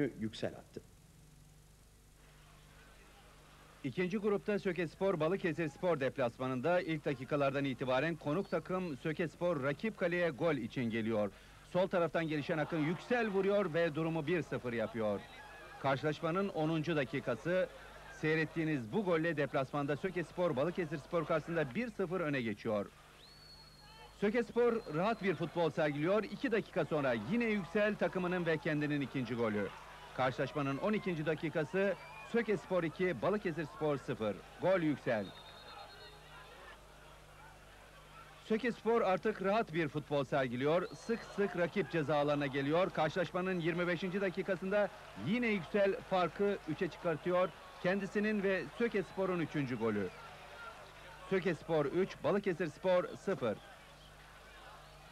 yüksel attı. İkinci grupta Sökespor Balıkesir Spor deplasmanında ilk dakikalardan itibaren konuk takım Sökespor rakip kaleye gol için geliyor. Sol taraftan gelişen Akın yüksel vuruyor ve durumu 1-0 yapıyor. Karşılaşmanın 10. dakikası seyrettiğiniz bu golle deplasmanda Sökespor Balıkesir Spor karşısında 1-0 öne geçiyor. Sökespor rahat bir futbol sergiliyor. 2 dakika sonra yine Yüksel takımının ve kendinin ikinci golü. Karşılaşmanın 12. dakikası Sökespor 2, Balıkesir Spor 0. Gol Yüksel. Sökespor artık rahat bir futbol sergiliyor. Sık sık rakip ceza alanına geliyor. Karşılaşmanın 25. dakikasında yine Yüksel farkı 3'e çıkartıyor. Kendisinin ve Sökespor'un 3. golü. Sökespor 3, Balıkesir Spor 0.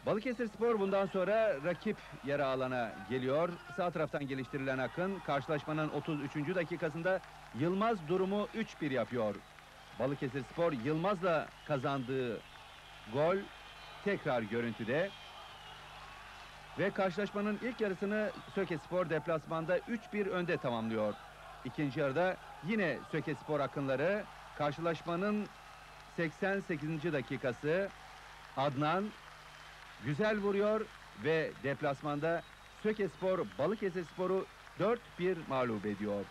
Balıkesir Spor bundan sonra rakip yarı alana geliyor. Sağ taraftan geliştirilen Akın karşılaşmanın 33. dakikasında Yılmaz durumu 3-1 yapıyor. Balıkesir Spor Yılmaz'la kazandığı gol tekrar görüntüde. Ve karşılaşmanın ilk yarısını Sökespor deplasmanda 3-1 önde tamamlıyor. İkinci yarıda yine Sökespor akınları karşılaşmanın 88. dakikası Adnan güzel vuruyor ve deplasmanda Sökespor Balıkesir Spor'u 4-1 mağlup ediyor.